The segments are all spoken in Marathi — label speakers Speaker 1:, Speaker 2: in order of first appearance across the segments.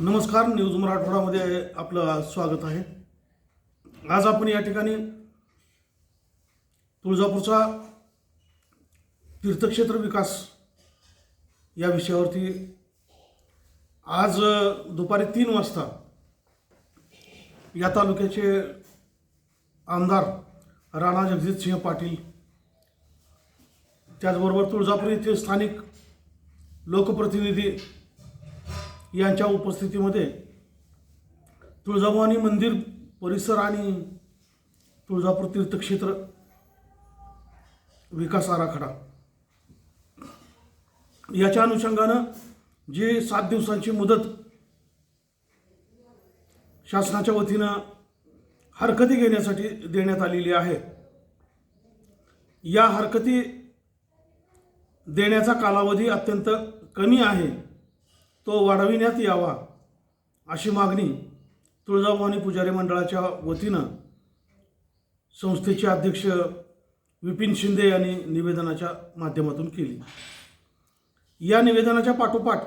Speaker 1: नमस्कार न्यूज मराठवाडामध्ये आपलं स्वागत आहे. आज आपण या ठिकाणी तुळजापूरचा तीर्थक्षेत्र विकास या विषयावरती आज दुपारी तीन वाजता या तालुक्याचे आमदार राणा जगजितसिंह पाटील त्याचबरोबर तुळजापूर येथे स्थानिक लोकप्रतिनिधी यांच्या उपस्थितीमध्ये तुळजाभवानी मंदिर परिसर आणि तुळजापूर तीर्थक्षेत्र विकास आराखडा. याच्या अनुषंगानं जे सात दिवसांची मुदत शासनाच्या वतीनं हरकती घेण्यासाठी देण्यात आलेली आहे या हरकती देण्याचा कालावधी अत्यंत कमी आहे. तो वाढविण्यात यावा अशी मागणी तुळजाभवानी पुजारी मंडळाच्या वतीनं संस्थेचे अध्यक्ष विपिन शिंदे यांनी निवेदनाच्या माध्यमातून केली. या निवेदनाच्या पाठोपाठ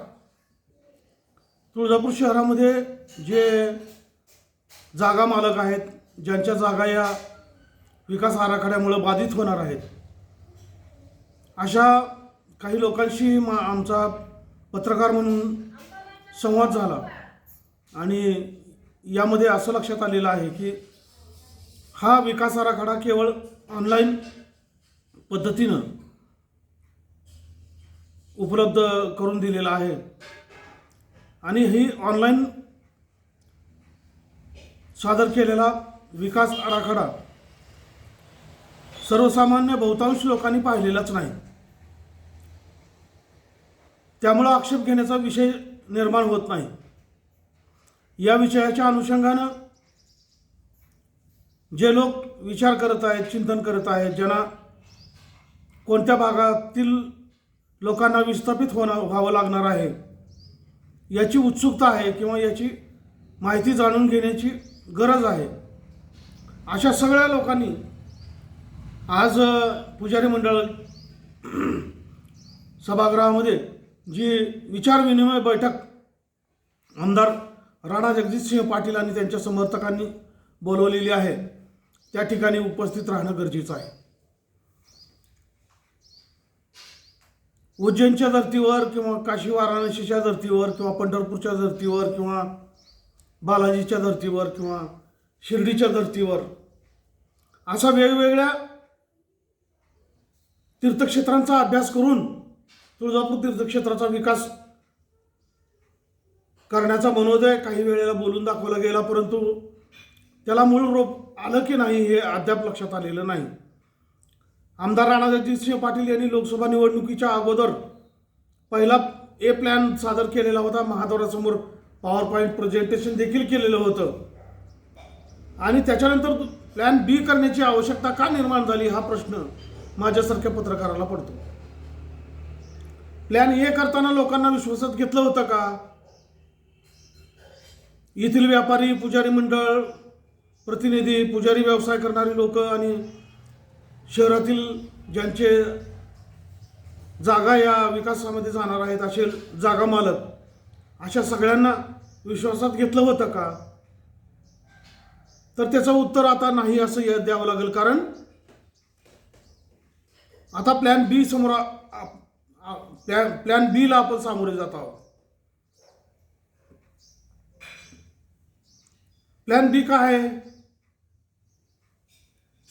Speaker 1: तुळजापूर शहरामध्ये जे जागा मालक आहेत ज्यांच्या जागा या विकास आराखड्यामुळं बाधित होणार आहेत अशा काही लोकांशी मा आमचा पत्रकार म्हणून संवाद झाला. आणि यामध्ये असं लक्षात आलेलं आहे की हा विकास आराखडा केवळ ऑनलाईन पद्धतीनं उपलब्ध करून दिलेला आहे. आणि ही ऑनलाईन सादर केलेला विकास आराखडा सर्वसामान्य बहुतांश लोकांनी पाहिलेलाच नाही. त्यामुळं आक्षेप घेण्याचा विषय निर्माण होत नाही. या विषयाच्या अनुषंगानं जे लोक विचार करत आहेत चिंतन करत आहेत ज्यांना कोणत्या भागातील लोकांना विस्थापित होणं व्हावं लागणार आहे याची उत्सुकता आहे किंवा याची माहिती जाणून घेण्याची गरज आहे. अशा सगळ्या लोकांनी आज पुजारी मंडळ सभागृहामध्ये जी विचारविनिमय बैठक आमदार राणा जगजितसिंह पाटील आणि त्यांच्या समर्थकांनी बोलवलेली आहे त्या ठिकाणी उपस्थित राहणं गरजेचं आहे. उज्जैनच्या धर्तीवर किंवा काशी वाराणसीच्या धर्तीवर किंवा पंढरपूरच्या धर्तीवर किंवा बालाजीच्या धर्तीवर किंवा शिर्डीच्या धर्तीवर अशा वेगवेगळ्या तीर्थक्षेत्रांचा अभ्यास करून तुळजापूर तीर्थक्षेत्राचा विकास करण्याचा मनोदय काही वेळेला बोलून दाखवला गेला परंतु त्याला मूळ रोप आलं की नाही हे अद्याप लक्षात आलेलं नाही. आमदार राणाजगजितसिंह पाटील यांनी लोकसभा निवडणुकीच्या अगोदर पहिला ए प्लॅन सादर केलेला होता. महाद्वारासमोर पॉवर पॉईंट प्रेझेंटेशन देखील केलेलं होतं. आणि त्याच्यानंतर प्लॅन बी करण्याची आवश्यकता का निर्माण झाली हा प्रश्न माझ्यासारख्या पत्रकाराला पडतो. प्लॅन ए करताना लोकांना विश्वासात घेतलं होतं का? येथील व्यापारी पुजारी मंडळ प्रतिनिधी पुजारी व्यवसाय करणारी लोक आणि शहरातील ज्यांचे जागा या विकासामध्ये जाणार आहेत असे जागा मालक अशा सगळ्यांना विश्वासात घेतलं होतं का? तर त्याचं उत्तर आता नाही असं द्यावं लागेल कारण आता प्लॅन बी समोर प्लॅन प्लॅन बीला आपण सामोरे जात आहोत. प्लॅन बी काय आहे?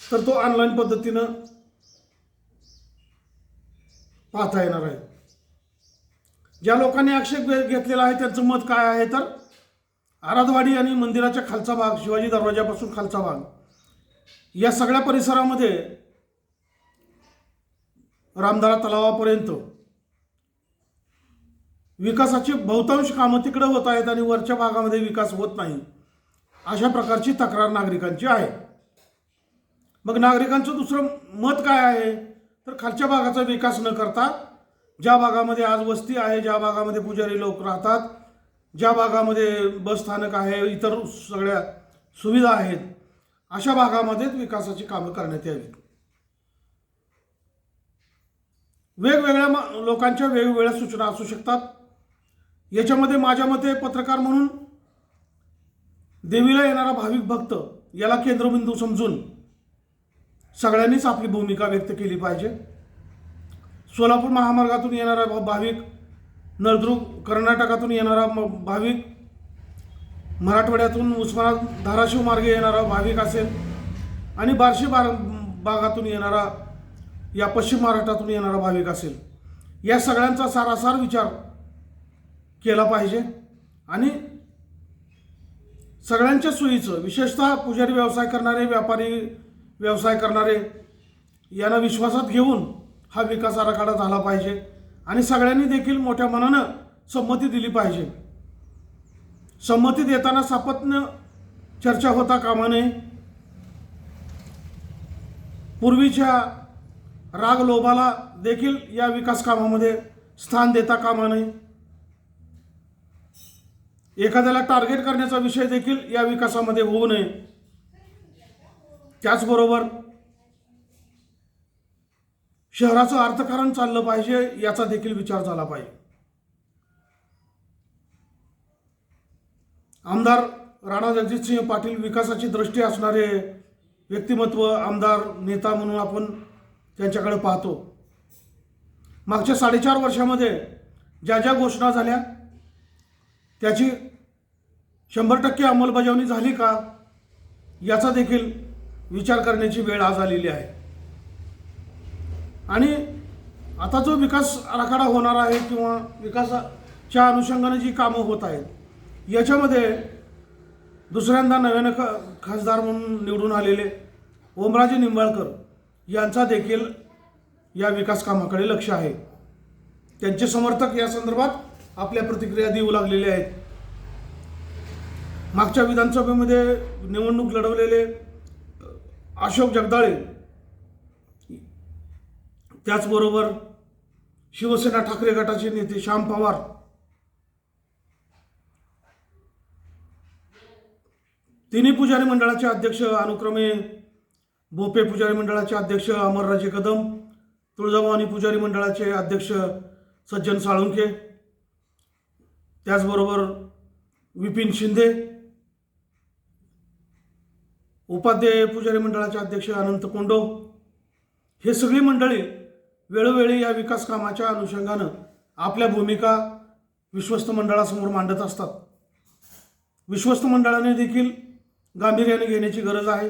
Speaker 1: तर तो ऑनलाईन पद्धतीनं पाहता येणार आहे. ज्या लोकांनी आक्षेप घेतलेला आहे त्यांचं मत काय आहे तर आराधवाडी आणि मंदिराच्या खालचा भाग शिवाजी दरवाजापासून खालचा भाग. या सगळ्या परिसरामध्ये रामदारा तलावापर्यंत विकासाची बहुतांश कामं तिकडे होत आहेत आणि वरच्या भागामध्ये विकास होत नाही. अशा प्रकारची तक्रार नागरिकांची आहे. मग नागरिकांचं दुसरं मत काय आहे? तर खालच्या भागाचा विकास न करता ज्या भागामध्ये आज वस्ती आहे ज्या भागामध्ये पुजारी लोक राहतात ज्या भागामध्ये बस स्थानक आहे इतर सगळ्या सुविधा आहेत अशा भागामध्येच विकासाची कामं करण्यात यावीत वेगवेगळ्या लोकांच्या वेगवेगळ्या सूचना असू शकतात. याच्यामध्ये माझ्या मते पत्रकार म्हणून देवीला येणारा भाविक भक्त याला केंद्रबिंदू समजून सगळ्यांनीच आपली भूमिका व्यक्त केली पाहिजे. सोलापूर महामार्गातून येणारा भा- भाविक नळदुर्ग कर्नाटकातून येणारा म- भाविक मराठवाड्यातून उस्मानाबाद धाराशिव मार्गे येणारा भाविक असेल आणि बार्शी बार भागातून येणारा या पश्चिम महाराष्ट्रातून येणारा भाविक असेल. या सगळ्यांचा सारासार विचार केला पाहिजे. आणि सगळ्यांच्या सोयीचं विशेषतः पुजारी व्यवसाय करणारे व्यापारी व्यवसाय करणारे यांना विश्वासात घेऊन हा विकास आराखडा झाला पाहिजे. आणि सगळ्यांनी देखील मोठ्या मनानं संमती दिली पाहिजे. संमती देताना सापत्न चर्चा होता कामा नये पूर्वीच्या राग लोभाला देखील या विकास कामामध्ये स्थान देता कामा नये एखाद्याला टार्गेट करण्याचा विषय देखील या विकासामध्ये होऊ नये. त्याचबरोबर शहराचं अर्थकारण चाललं पाहिजे याचा देखील विचार झाला पाहिजे. आमदार राणा जगजितसिंह पाटील विकासाची दृष्टी असणारे व्यक्तिमत्व आमदार नेता म्हणून आपण त्यांच्याकडे पाहतो. मागच्या साडेचार वर्षामध्ये ज्या ज्या घोषणा झाल्या त्याची शंभर टक्के अंमलबजावणी झाली का? याचा देखील विचार करण्याची वेळ आज आलेली आहे. आणि आता जो विकास आराखडा होणार आहे किंवा विकासाच्या अनुषंगाने जी कामं होत आहेत याच्यामध्ये दुसऱ्यांदा नव्यानं ख खासदार म्हणून निवडून आलेले ओमराजे निंबाळकर यांचा देखील या विकास कामाकडे लक्ष आहे. त्यांचे समर्थक या संदर्भात आपल्या प्रतिक्रिया देऊ लागलेले आहेत. मागच्या विधानसभेमध्ये निवडणूक लढवलेले अशोक जगदाळे त्याचबरोबर शिवसेना ठाकरे गटाचे नेते श्याम पवार तिन्ही पुजारी मंडळाचे अध्यक्ष अनुक्रमे बोपे पुजारी मंडळाचे अध्यक्ष अमरराजे कदम तुळजाभवानी पुजारी मंडळाचे अध्यक्ष सज्जन साळुंके त्याचबरोबर विपिन शिंदे उपाध्याय पुजारी मंडळाचे अध्यक्ष अनंत कोंडो. हे सगळी मंडळी वेळोवेळी या विकास कामाच्या अनुषंगानं आपल्या भूमिका विश्वस्त मंडळासमोर मांडत असतात. विश्वस्त मंडळाने देखील गांभीर्याने घेण्याची गरज आहे.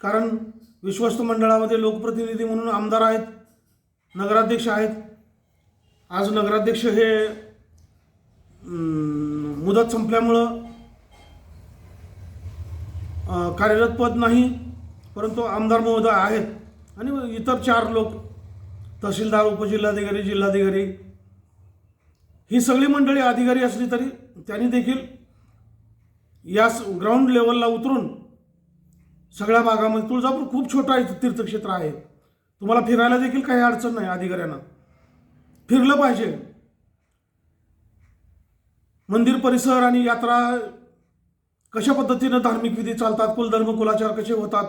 Speaker 1: कारण विश्वस्त मंडळामध्ये लोकप्रतिनिधी म्हणून आमदार आहेत नगराध्यक्ष आहेत. आज नगराध्यक्ष हे मुदत संपल्यामुळं कार्यरत पद नाही परंतु आमदार महोदय आहेत. आणि इतर चार लोक तहसीलदार उपजिल्हाधिकारी जिल्हाधिकारी ही सगळी मंडळी अधिकारी असली तरी त्यांनी देखील या ग्राउंड लेवलला उतरून सगळ्या भागामध्ये तुळजापूर खूप छोटा आहे तीर्थक्षेत्र आहे. तुम्हाला फिरायला देखील काही अडचण नाही अधिकाऱ्यांना. फिरलं पाहिजे. मंदिर परिसर आणि यात्रा कशा पद्धतीनं धार्मिक विधी चालतात कुलधर्म कुलाचार कसे होतात?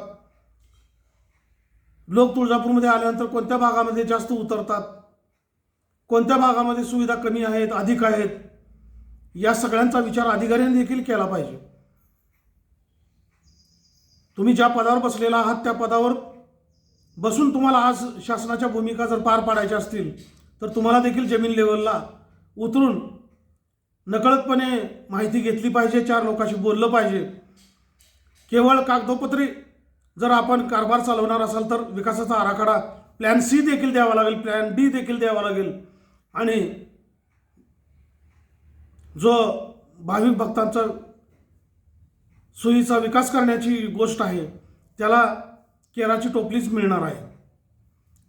Speaker 1: लोक तुळजापूरमध्ये आल्यानंतर कोणत्या भागामध्ये जास्त उतरतात? कोणत्या भागामध्ये सुविधा कमी आहेत अधिक आहेत? या सगळ्यांचा विचार अधिकाऱ्यांनी देखील केला पाहिजे. तुम्ही ज्या पदावर बसलेला आहात त्या पदावर बसून तुम्हाला आज शासनाच्या भूमिका जर पार पाडायच्या असतील तर तुम्हाला देखील जमीन लेवलला उतरून नकळतपणे माहिती घेतली पाहिजे चार लोकांशी बोललं पाहिजे. केवळ कागदोपत्री जर आपण कारभार चालवणार असाल तर विकासाचा आराखडा प्लॅन सी देखील द्यावा लागेल प्लॅन डी देखील द्यावा लागेल. आणि जो भाविक भक्तांचा सोयीचा विकास करण्याची गोष्ट आहे त्याला केराची टोपलीच मिळणार आहे.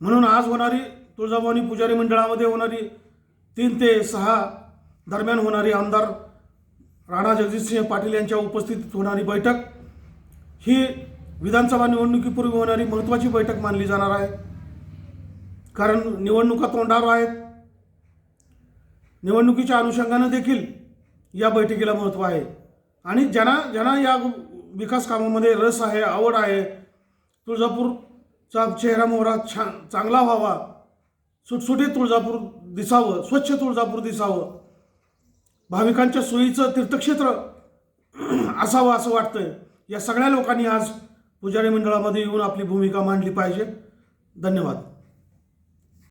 Speaker 1: म्हणून आज होणारी तुळजाभवानी पुजारी मंडळामध्ये होणारी तीन ते सहा दरम्यान होणारी आमदार राणा जगजितसिंह पाटील यांच्या उपस्थितीत होणारी बैठक ही विधानसभा निवडणुकीपूर्वी होणारी महत्त्वाची बैठक मानली जाणार आहे. कारण निवडणुका तोंडावर आहेत. निवडणुकीच्या अनुषंगानं देखील या बैठकीला महत्त्व आहे. आणि ज्यांना ज्यांना या विकास कामामध्ये रस आहे आवड आहे तुळजापूरचा चेहरा मोहरा छान चांगला व्हावा सुटसुटीत तुळजापूर दिसावं स्वच्छ तुळजापूर दिसावं भाविकांच्या सोयीचं तीर्थक्षेत्र असावं असं वाटतंय. या सगळ्या लोकांनी आज पुजारी मंडळामध्ये येऊन आपली भूमिका मांडली पाहिजे. धन्यवाद.